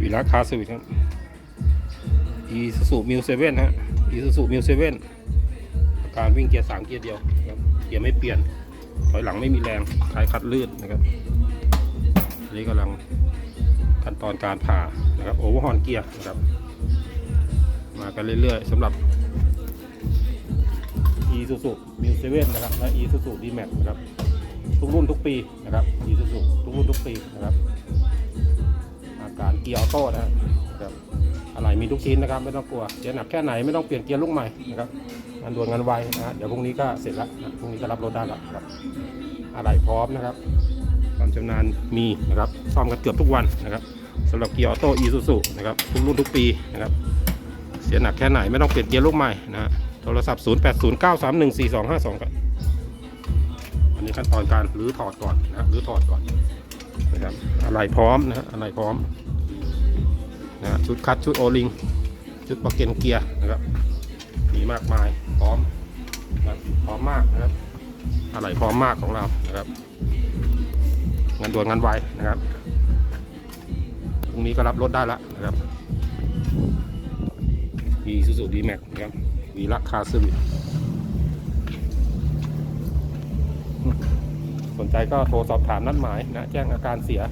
วีลักคาสวิตครับอีซูซูมิวเซเว่นฮะอีซูซูมิวเซเว่นการวิ่งเกียร์สามเกียร์เดียวครับเกียร์ไม่เปลี่ยนถอยหลังไม่มีแรงท้ายคัดลื่นนะครับอันนี้กำลังขั้นตอนการผ่านะครับโอเวอร์ฮอนเกียร์นะครับ มากันเรื่อยๆสำหรับ e s u z u m i w 7นะครับและ e s u z u d max นะครับ ทุกรุ่นทุกปีนะครับ e s u z u ทุกรุ่นทุกปีนะครับ เกียร์ออโต้นะครับอะไรมีทุกชิ้นนะครับ ไม่ต้องกลัวเกียร์หนักแค่ไหนไม่ต้องเปลี่ยนเกียร์ลูกใหม่นะครับงานด่วนงานไวนะฮะเดี๋ยวพรุ่งนี้ก็เสร็จแล้วนะพรุ่งนี้ก็รับรถได้แล้วครับอะไรพร้อมนะครับความชำนาญมีนะครับซ่อมกันเกือบทุกวันนะครับสำหรับเกียร์ออโต้ e s u z u นะครับทุกรุ่นทุกปีนะครับเสียหนักแค่ไหนไม่ต้องเปลี่ยนเกียร์ลูกใหม่นะฮะโทรศัพท์ 0809314252ครับอันนี้ขั้นตอนการรื้อถอดก่อนนะครับรื้อถอดก่อนนะครับอะไรพร้อมนะฮะอะไรพร้อม นะชุดคัดชุดโอลิง ชุดประเกนเกียร์นะครับมีมากมายพร้อมนะครับพร้อมมากนะครับอะไรพร้อมมากของเรานะครับ งานด่วนงานไวนะครับพรุ่งนี้ก็รับรถได้แล้วนะครับอีซูซูดีแม็กนะครับวีลักคาซึมสนใจก็โทรสอบถามนัดหมายนะแจ้งอาการเสีย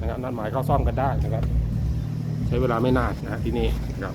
นะครับนัดหมายเข้าซ่อมกันได้นะครับ ช้เวลาไม่นานนะที่นี่ครับ